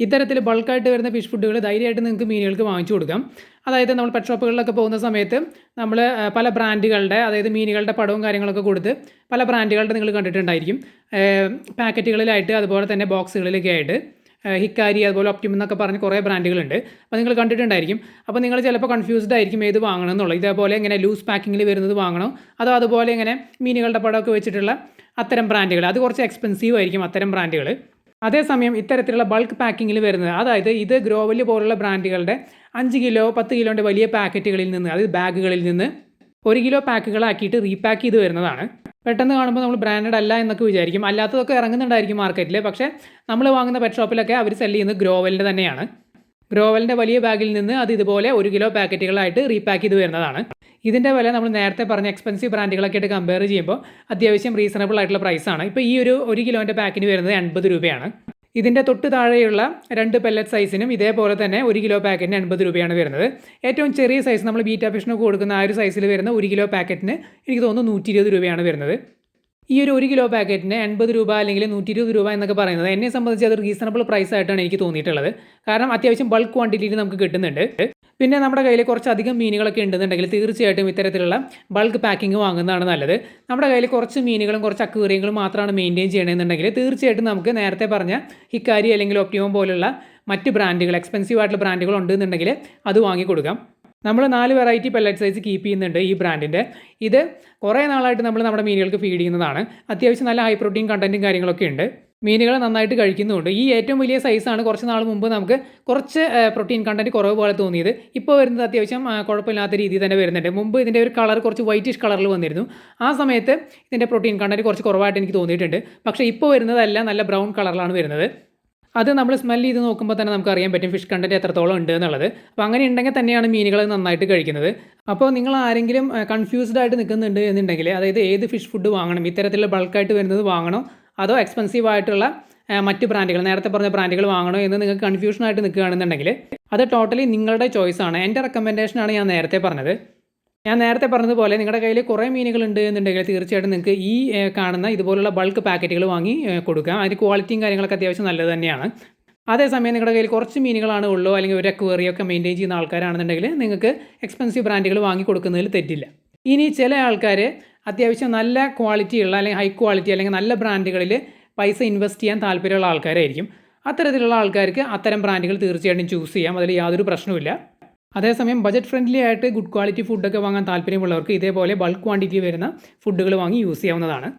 ഇത്തരത്തിൽ ബൾക്കായിട്ട് വരുന്ന ഫിഷ് ഫുഡുകൾ ധൈര്യമായിട്ട് നിങ്ങൾക്ക് മീനുകൾക്ക് വാങ്ങിച്ചു കൊടുക്കാം. അതായത് നമ്മൾ പെറ്റ് ഷോപ്പുകളിലൊക്കെ പോകുന്ന സമയത്ത് നമ്മൾ പല ബ്രാൻഡുകളുടെ അതായത് മീനുകളുടെ പടവും കാര്യങ്ങളൊക്കെ കൊടുത്ത് പല ബ്രാൻഡുകളുടെ നിങ്ങൾ കണ്ടിട്ടുണ്ടായിരിക്കും. പാക്കറ്റുകളിലായിട്ട് അതുപോലെ തന്നെ ബോക്സുകളിലൊക്കെ ആയിട്ട് ഹിക്കാരി അതുപോലെ ഒപ്റ്റിം എന്നൊക്കെ പറഞ്ഞ് കുറേ ബ്രാൻഡുകളുണ്ട് അപ്പോൾ നിങ്ങൾ കണ്ടിട്ടുണ്ടായിരിക്കും. അപ്പോൾ നിങ്ങൾ ചിലപ്പോൾ കൺഫ്യൂസ്ഡ് ആയിരിക്കും ഏത് വാങ്ങണം എന്നുള്ളത്. ഇതേപോലെ ഇങ്ങനെ ലൂസ് പാക്കിങ്ങിൽ വരുന്നത് വാങ്ങണോ? അതോ അതുപോലെ ഇങ്ങനെ മീനുകളുടെ പടമൊക്കെ വെച്ചിട്ടുള്ള അത്തരം ബ്രാൻഡുകൾ അത് കുറച്ച് എക്സ്പെൻസീവ് ആയിരിക്കും അത്തരം ബ്രാൻഡുകൾ അതേസമയം ഇത്തരത്തിലുള്ള ബൾക്ക് പാക്കിങ്ങിൽ വരുന്നത്. അതായത് ഇത് ഗ്രോവൽ പോലുള്ള ബ്രാൻഡുകളുടെ അഞ്ച് കിലോ പത്ത് കിലോന്റെ വലിയ പാക്കറ്റുകളിൽ നിന്ന് അതായത് ബാഗുകളിൽ നിന്ന് ഒരു കിലോ പാക്കുകളാക്കിയിട്ട് റീപാക്ക് ചെയ്ത് വരുന്നതാണ്. പെട്ടെന്ന് കാണുമ്പോൾ നമ്മൾ ബ്രാൻഡഡ് അല്ല എന്നൊക്കെ വിചാരിക്കും. അല്ലാത്തതൊക്കെ ഇറങ്ങുന്നുണ്ടായിരിക്കും മാർക്കറ്റിൽ പക്ഷേ നമ്മൾ വാങ്ങുന്ന പെറ്റ് ഷോപ്പിലൊക്കെ അവർ സെല്ല് ചെയ്യുന്നത് ഗ്രോവലിന്റെ തന്നെയാണ്. ഗ്രോവലിന്റെ വലിയ ബാഗിൽ നിന്ന് അത് ഇതുപോലെ ഒരു കിലോ പാക്കറ്റുകളായിട്ട് റീപാക്ക് ചെയ്ത് വരുന്നതാണ്. ഇതിന്റെ വില നമ്മൾ നേരത്തെ പറഞ്ഞ എക്സ്പെൻസീവ് ബ്രാൻഡുകളൊക്കെ ആയിട്ട് കമ്പയർ ചെയ്യുമ്പോൾ അത്യാവശ്യം റീസണബിൾ ആയിട്ടുള്ള പ്രൈസാണ് ഇപ്പോൾ ഈ ഒരു ഒരു കിലോന്റെ പാക്കിന് വരുന്നത് എൺപത് രൂപയാണ്. ഇതിന്റെ തൊട്ട് താഴെയുള്ള രണ്ട് പെല്ലറ്റ് സൈസിനും ഇതേപോലെ തന്നെ ഒരു കിലോ പാക്കറ്റിന് എൺപത് രൂപയാണ് വരുന്നത്. ഏറ്റവും ചെറിയ സൈസ് നമ്മൾ ബീറ്റാ ഫിഷിനൊക്കെ കൊടുക്കുന്ന ആ ഒരു സൈസിൽ വരുന്ന ഒരു കിലോ പാക്കറ്റിന് എനിക്ക് തോന്നുന്നു നൂറ്റി രൂപയാണ് വരുന്നത്. ഈ ഒരു ഒരു കിലോ പാക്കറ്റിന് എൺപത് രൂപ അല്ലെങ്കിൽ നൂറ്റി ഇരുപത് രൂപ എന്നൊക്കെ പറയുന്നത് എന്നെ സംബന്ധിച്ച് അത് റീസണബിൾ പ്രൈസ് ആയിട്ടാണ് എനിക്ക് തോന്നിയിട്ടുള്ളത്. കാരണം അത്യാവശ്യം ബൾക്ക് ക്വാണ്ടിറ്റിയിൽ നമുക്ക് കിട്ടുന്നുണ്ട്. പിന്നെ നമ്മുടെ കയ്യിൽ കുറച്ചധികം മീനുകളൊക്കെ ഉണ്ടെന്നുണ്ടെങ്കിൽ തീർച്ചയായിട്ടും ഇത്തരത്തിലുള്ള ബൾക്ക് പാക്കിംഗ് വാങ്ങുന്നതാണ് നല്ലത്. നമ്മുടെ കയ്യിൽ കുറച്ച് മീനുകളും കുറച്ച് അക്വേറിയങ്ങളും മാത്രമാണ് മെയിന്റെയിൻ ചെയ്യണമെന്നുണ്ടെങ്കിൽ തീർച്ചയായിട്ടും നമുക്ക് നേരത്തെ പറഞ്ഞ ഹിക്കാരി അല്ലെങ്കിൽ ഒപ്റ്റിമം പോലുള്ള മറ്റ് ബ്രാൻഡുകൾ എക്സ്പെൻസീവ് ആയിട്ടുള്ള ബ്രാൻഡുകൾ ഉണ്ടെന്നുണ്ടെങ്കിൽ അത് വാങ്ങി കൊടുക്കാം നമ്മൾ നാല് വെറൈറ്റി പെല്ലറ്റ് സൈസ് കീപ്പ് ചെയ്യുന്നുണ്ട് ഈ ബ്രാൻഡിന്റെ ഇത് കുറേ നാളായിട്ട് നമ്മൾ നമ്മുടെ മീനുകൾക്ക് ഫീഡ് ചെയ്യുന്നതാണ്. അത്യാവശ്യം നല്ല ഹൈ പ്രോട്ടീൻ കണ്ടന്റും കാര്യങ്ങളൊക്കെ ഉണ്ട്. മീനുകൾ നന്നായിട്ട് കഴിക്കുന്നുമുണ്ട് ഈ ഏറ്റവും വലിയ സൈസാണ് കുറച്ച് നാൾ മുമ്പ് നമുക്ക് കുറച്ച് പ്രോട്ടീൻ കണ്ടന്റ് കുറവ് പോലെ തോന്നിയത്. ഇപ്പോൾ വരുന്നത് അത്യാവശ്യം കുഴപ്പമില്ലാത്ത രീതിയിൽ തന്നെ വരുന്നുണ്ട്. മുമ്പ് ഇതിന്റെ ഒരു കളർ കുറച്ച് വൈറ്റിഷ് കളറിൽ വന്നിരുന്നു. ആ സമയത്ത് ഇതിന്റെ പ്രോട്ടീൻ കണ്ടന്റ് കുറച്ച് കുറവായിട്ട് എനിക്ക് തോന്നിയിട്ടുണ്ട്. പക്ഷേ ഇപ്പോൾ വരുന്നതെല്ലാം നല്ല ബ്രൗൺ കളറിലാണ് വരുന്നത്. അത് നമ്മൾ സ്മെൽ ചെയ്ത് നോക്കുമ്പോൾ തന്നെ നമുക്ക് അറിയാൻ പറ്റും ഫിഷ് കണ്ടന്റ് എത്രത്തോളം ഉണ്ട് എന്നുള്ളത്. അപ്പോൾ അങ്ങനെ ഉണ്ടെങ്കിൽ തന്നെയാണ് മീനുകൾ നന്നായിട്ട് കഴിക്കുന്നത്. അപ്പോൾ നിങ്ങൾ ആരെങ്കിലും കൺഫ്യൂസ്ഡ് ആയിട്ട് നിൽക്കുന്നുണ്ട് എന്നുണ്ടെങ്കിൽ അതായത് ഏത് ഫിഷ് ഫുഡ് വാങ്ങണം ഇത്തരത്തിലുള്ള ബൾക്കായിട്ട് വരുന്നത് വാങ്ങണോ അതോ എക്സ്പെൻസീവ് ആയിട്ടുള്ള മറ്റ് ബ്രാൻഡുകൾ നേരത്തെ പറഞ്ഞ ബ്രാൻഡുകൾ വാങ്ങണോ എന്ന് നിങ്ങൾക്ക് കൺഫ്യൂഷനായിട്ട് നിൽക്കുകയാണെന്നുണ്ടെങ്കിൽ അത് ടോട്ടലി നിങ്ങളുടെ ചോയ്സാണ് എന്റെ റെക്കമെൻഡേഷനാണ് ഞാൻ നേരത്തെ പറഞ്ഞത്. ഞാൻ നേരത്തെ പറഞ്ഞതുപോലെ നിങ്ങളുടെ കയ്യിൽ കുറേ മീനുകൾ ഉണ്ട് എന്നുണ്ടെങ്കിൽ തീർച്ചയായിട്ടും നിങ്ങൾക്ക് ഈ കാണുന്ന ഇതുപോലുള്ള ബൾക്ക് പാക്കറ്റുകൾ വാങ്ങി കൊടുക്കാം. അതിന് ക്വാളിറ്റിയും കാര്യങ്ങളൊക്കെ അത്യാവശ്യം നല്ലത് തന്നെയാണ്. അതേസമയം നിങ്ങളുടെ കയ്യിൽ കുറച്ച് മീനുകളാണ് ഉള്ളൂ അല്ലെങ്കിൽ ഒരു അക്വേറിയൊക്കെ മെയിന്റെയിൻ ചെയ്യുന്ന ആൾക്കാരാണെന്നുണ്ടെങ്കിൽ നിങ്ങൾക്ക് എക്സ്പെൻസീവ് ബ്രാൻഡുകൾ വാങ്ങി കൊടുക്കുന്നതിൽ തെറ്റില്ല. ഇനി ചില ആൾക്കാർ അത്യാവശ്യം നല്ല ക്വാളിറ്റിയുള്ള അല്ലെങ്കിൽ ഹൈ ക്വാളിറ്റി അല്ലെങ്കിൽ നല്ല ബ്രാൻഡുകളിൽ പൈസ ഇൻവെസ്റ്റ് ചെയ്യാൻ താല്പര്യമുള്ള ആൾക്കാരായിരിക്കും. അത്തരത്തിലുള്ള ആൾക്കാർക്ക് അത്തരം ബ്രാൻഡുകൾ തീർച്ചയായിട്ടും ചൂസ് ചെയ്യാം. അതിൽ യാതൊരു പ്രശ്നവുമില്ല. അതേസമയം ബജറ്റ് ഫ്രണ്ട്ലി ആയിട്ട് ഗുഡ് ക്വാളിറ്റി ഫുഡൊക്കെ വാങ്ങാൻ താല്പര്യമുള്ളവർക്ക് ഇതേപോലെ ബൾക്ക് ക്വാണ്ടിറ്റി വരുന്ന ഫുഡുകൾ വാങ്ങി യൂസ് ചെയ്യാവുന്നതാണ്.